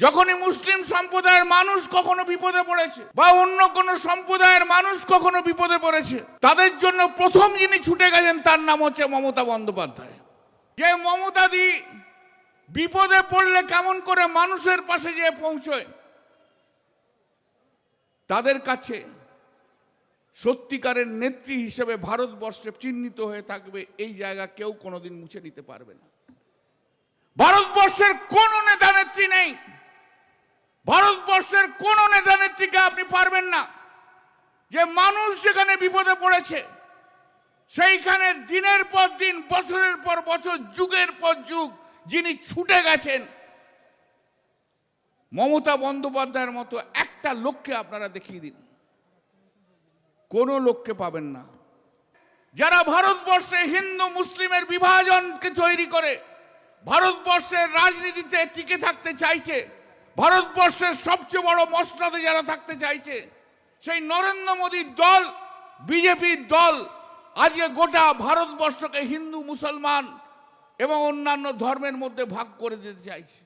যখনই মুসলিম সম্প্রদায়ের মানুষ কখনো বিপদে পড়েছে, বা অন্য কোনো সম্প্রদায়ের মানুষ কখনো বিপদে পড়েছে, তাদের জন্য প্রথম যিনি ছুটে গেছেন তার নাম হচ্ছে মমতা বন্দ্যোপাধ্যায়। যে মমতা দি বিপদে পড়লে কেমন করে মানুষের পাশে যেয়ে পৌঁছয়, তাদের কাছে সত্যিকারের নেত্রী হিসেবে ভারতবর্ষে চিহ্নিত হয়ে থাকবে, এই জায়গা কেউ কোনোদিন মুছে নিতে পারবে না। ভারতবর্ষের কোন নেতা নেত্রী নেই। ভারতবর্ষের কোন নেতা নেত্রীকে আপনি পারবেন না। যে মানুষ যেখানে বিপদে পড়েছে, সেইখানে দিনের পর দিন, বছরের পর বছর, যুগের পর যুগ যিনি ছুটে গেছেন, মমতা বন্দ্যোপাধ্যায়ের মতো একটা লোককে আপনারা দেখিয়ে দিন। কোনো লোককে পাবেন না। যারা ভারতবর্ষে হিন্দু, মুসলিমের বিভাজনকে তৈরি করে, ভারতবর্ষের রাজনীতিতে টিকে থাকতে চাইছে ভারতবর্ষের সবচেয়ে বড় মসনদে যারা থাকতে চাইছে, সেই নরেন্দ্র মোদীর দল, বিজেপির দল, আজকে গোটা ভারতবর্ষকে হিন্দু, মুসলমান এবং অন্যান্য ধর্মের মধ্যে ভাগ করে দিতে চাইছে।